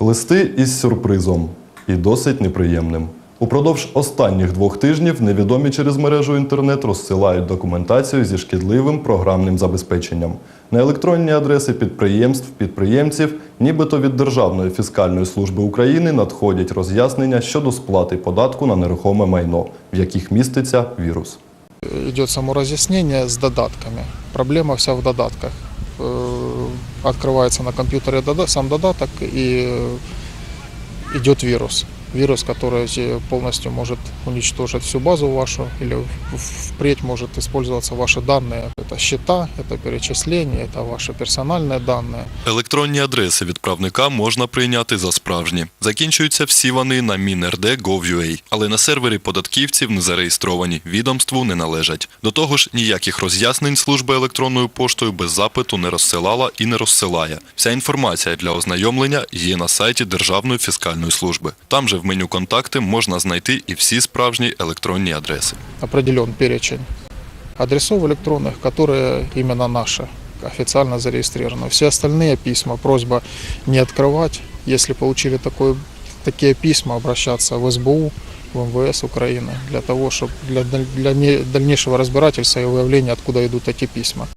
Листи із сюрпризом і досить неприємним. Упродовж останніх двох тижнів невідомі через мережу інтернет розсилають документацію зі шкідливим програмним забезпеченням на електронні адреси підприємств, підприємців, нібито від Державної фіскальної служби України надходять роз'яснення щодо сплати податку на нерухоме майно, в яких міститься вірус. идет само разъяснение с додатками. Проблема вся в додатках Э, Открывается на компьютере дода- сам додаток и э, идет вирус. Вирус, который э, полностью может уничтожить всю базу вашу или в- впредь может использоваться ваши данные. Это счета, это перечисления, это ваши персональные данные. Електронні адреси відправника можна прийняти за справжні. Закінчуються всі вони на minrd.gov.ua, але на сервері податківців не зареєстровані, відомству не належать. До того ж, ніяких роз'яснень служба електронною поштою без запиту не розсилала і не розсилає. Вся інформація для ознайомлення є на сайті Державної фіскальної служби. Там же в меню контакти можна знайти і всі справжні електронні адреси. определен перечень адресов электронных, которые именно наши, официально зарегистрированы. Все остальные письма, просьба не открывать. Если получили такое, такие письма, обращаться в СБУ, в МВС Украины, для того, чтобы для, даль- для не- дальнейшего разбирательства и выявления, откуда идут эти письма.